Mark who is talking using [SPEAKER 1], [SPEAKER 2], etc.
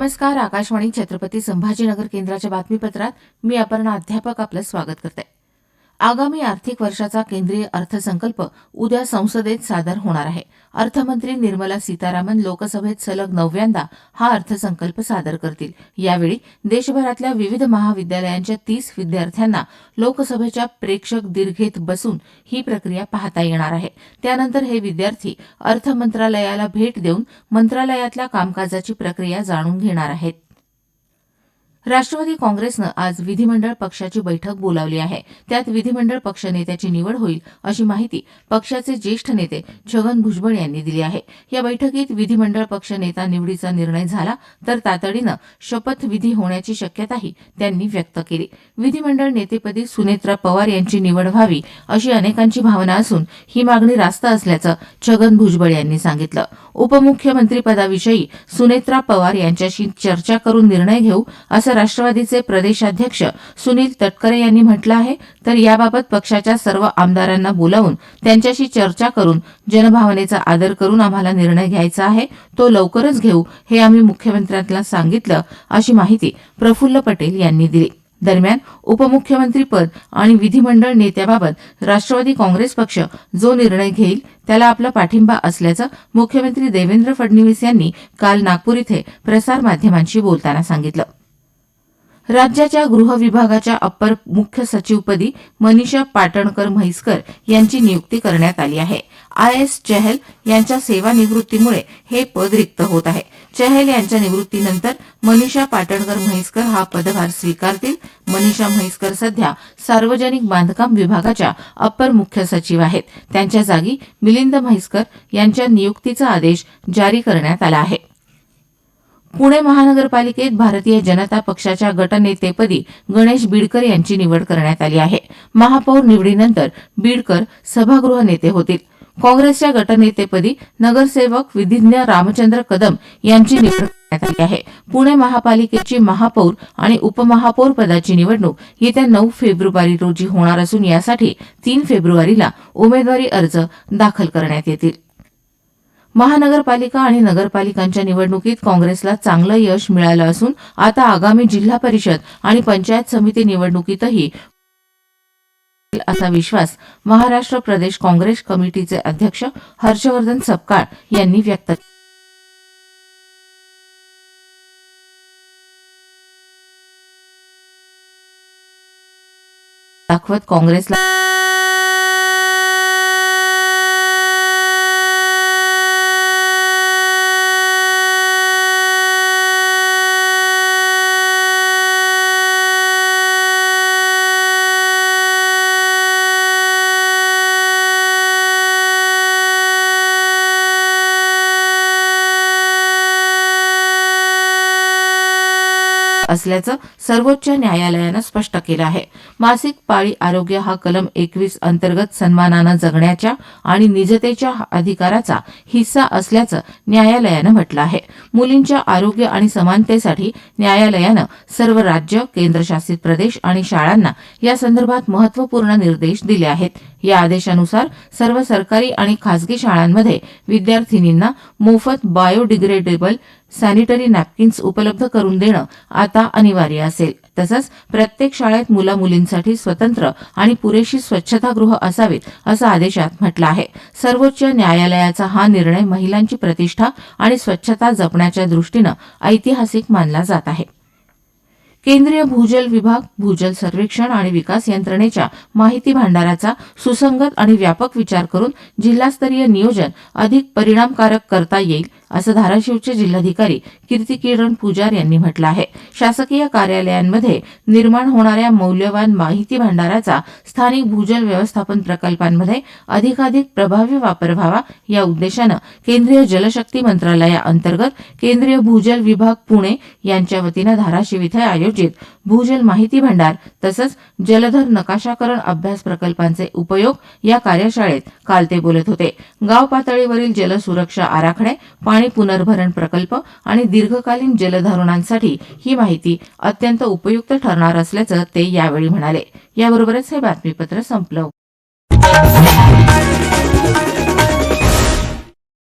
[SPEAKER 1] नमस्कार आकाशवाणी छत्रपती संभाजीनगर केंद्राच्या बातमीपत्रात मी अपर्णा अध्यापक आपलं स्वागत करते. आगामी आर्थिक वर्षाचा केंद्रीय अर्थसंकल्प उद्या संसदेत सादर होणार आहे. अर्थमंत्री निर्मला सीतारामन लोकसभेत सलग नवव्यांदा हा अर्थसंकल्प सादर करतील. यावेळी देशभरातल्या विविध महाविद्यालयांच्या तीस विद्यार्थ्यांना लोकसभेच्या प्रेक्षक दीर्घेत बसून ही प्रक्रिया पाहता येणार आहे. त्यानंतर हे विद्यार्थी अर्थ मंत्रालयाला भेट देऊन मंत्रालयातल्या कामकाजाची प्रक्रिया जाणून घेणार आहेत. राष्ट्रवादी काँग्रेसनं आज विधिमंडळ पक्षाची बैठक बोलावली आहे. त्यात विधिमंडळ पक्षनेत्याची निवड होईल अशी माहिती पक्षाचे ज्येष्ठ नेते छगन भुजबळ यांनी दिली आहे. या बैठकीत विधिमंडळ पक्ष नेता निवडीचा निर्णय झाला तर तातडीनं शपथविधी होण्याची शक्यताही त्यांनी व्यक्त केली. विधिमंडळ नेतेपदी सुनेत्रा पवार यांची निवड व्हावी अशी अनेकांची भावना असून ही मागणी रास्त असल्याचं छगन भुजबळ यांनी सांगितलं. उपमुख्यमंत्रीपदाविषयी सुनेत्रा पवार यांच्याशी चर्चा करून निर्णय घेऊ असं राष्ट्रवादीचे प्रदेशाध्यक्ष सुनील तटकरे यांनी म्हटलं आहे. तर याबाबत पक्षाच्या सर्व आमदारांना बोलावून त्यांच्याशी चर्चा करून जनभावनेचा आदर करून आम्हाला निर्णय घ्यायचा आहे. तो लवकरच घेऊ हे आम्ही मुख्यमंत्र्यांना सांगितलं अशी माहिती प्रफुल्ल पटेल यांनी दिली. दरम्यान उपमुख्यमंत्रीपद आणि विधिमंडळ नेत्याबाबत राष्ट्रवादी काँग्रेस पक्ष जो निर्णय घेईल त्याला आपला पाठिंबा असल्याचं मुख्यमंत्री देवेंद्र फडणवीस यांनी काल नागपूर इथे प्रसारमाध्यमांशी बोलताना सांगितलं. राज्याच्या गृह विभागाच्या अप्पर मुख्य सचिवपदी मनीषा पाटणकर म्हैसकर यांची नियुक्ती करण्यात आली आहे. आय. एस. चहल यांच्या सेवानिवृत्तीमुळे हे पद रिक्त होत आहे. चहल यांच्या निवृत्तीनंतर मनीषा पाटणकर म्हैसकर हा पदभार स्वीकारतील. मनीषा म्हैसकर सध्या सार्वजनिक बांधकाम विभागाच्या अप्पर मुख्य सचिव आहेत. त्यांच्या जागी मिलिंद म्हैसकर यांच्या नियुक्तीचा आदेश जारी करण्यात आला आहे. पुणे महानगरपालिकेत भारतीय जनता पक्षाच्या गटनेतेपदी गणेश बीडकर यांची निवड करण्यात आली आहे. महापौर निवडीनंतर बीडकर सभागृह नेते होतील. काँग्रेसच्या गटनेतेपदी नगरसेवक विधिज्ञ रामचंद्र कदम यांची निवड करण्यात आली आहे. पुणे महापालिकेची महापौर आणि उपमहापौर पदाची निवडणूक येत्या नऊ फेब्रुवारी रोजी होणार असून यासाठी तीन फेब्रुवारीला उमेदवारी अर्ज दाखल करण्यात येतील. महानगरपालिका आणि नगरपालिकांच्या निवडणुकीत काँग्रेसला चांगलं यश मिळालं असून आता आगामी जिल्हा परिषद आणि पंचायत समिती निवडणुकीतही असा विश्वास महाराष्ट्र प्रदेश काँग्रेस कमिटीचे अध्यक्ष हर्षवर्धन सपकाळ यांनी व्यक्त केला. दाखवत काँग्रेसला असल्याचं सर्वोच्च न्यायालयानं स्पष्ट केलं आहे. मासिक पाळी आरोग्य हा कलम एकवीस अंतर्गत सन्मानानं जगण्याच्या आणि निजतेच्या अधिकाराचा हिस्सा असल्याचं न्यायालयानं म्हटलं आहे. मुलींच्या आरोग्य आणि समानतेसाठी न्यायालयानं सर्व राज्य केंद्रशासित प्रदेश आणि शाळांना या संदर्भात महत्त्वपूर्ण निर्देश दिले आहेत. या आदेशानुसार सर्व सरकारी आणि खासगी शाळांमध्ये विद्यार्थिनींना मोफत बायोडिग्रेडेबल सॅनिटरी नॅपकिन्स उपलब्ध करून देणं आता अनिवार्य असेल. तसंच प्रत्येक शाळेत मुला मुलींसाठी स्वतंत्र आणि पुरेशी स्वच्छतागृह असावीत असं आदेशात म्हटलं आहे. सर्वोच्च न्यायालयाचा हा निर्णय महिलांची प्रतिष्ठा आणि स्वच्छता जपण्याच्या दृष्टीनं ऐतिहासिक मानला जात आहे. केंद्रीय भूजल विभाग भूजल सर्वेक्षण आणि विकास यंत्रणेच्या माहिती भांडाराचा सुसंगत आणि व्यापक विचार करून जिल्हास्तरीय नियोजन अधिक परिणामकारक करता येईल असं धाराशिवचे जिल्हाधिकारी कीर्ती किरण पुजार यांनी म्हटलं आहे. शासकीय कार्यालयांमध्ये निर्माण होणाऱ्या मौल्यवान माहिती भांडाराचा स्थानिक भूजल व्यवस्थापन प्रकल्पांमध्ये अधिकाधिक प्रभावी वापर व्हावा या उद्देशानं केंद्रीय जलशक्ती मंत्रालयाअंतर्गत केंद्रीय भूजल विभाग पुणे यांच्या वतीनं धाराशिव इथं आयोजित भूजल माहिती भांडार तसंच जलधर नकाशाकरण अभ्यास प्रकल्पांचे उपयोग या कार्यशाळेत काल ते बोलत होते. गाव पातळीवरील जलसुरक्षा आराखडे पाणी पाणी पुनर्भरण प्रकल्प आणि दीर्घकालीन जलधारणांसाठी ही माहिती अत्यंत उपयुक्त ठरणार असल्याचं ते यावेळी म्हणाले. याबरोबरच हे बातमीपत्र संपलं.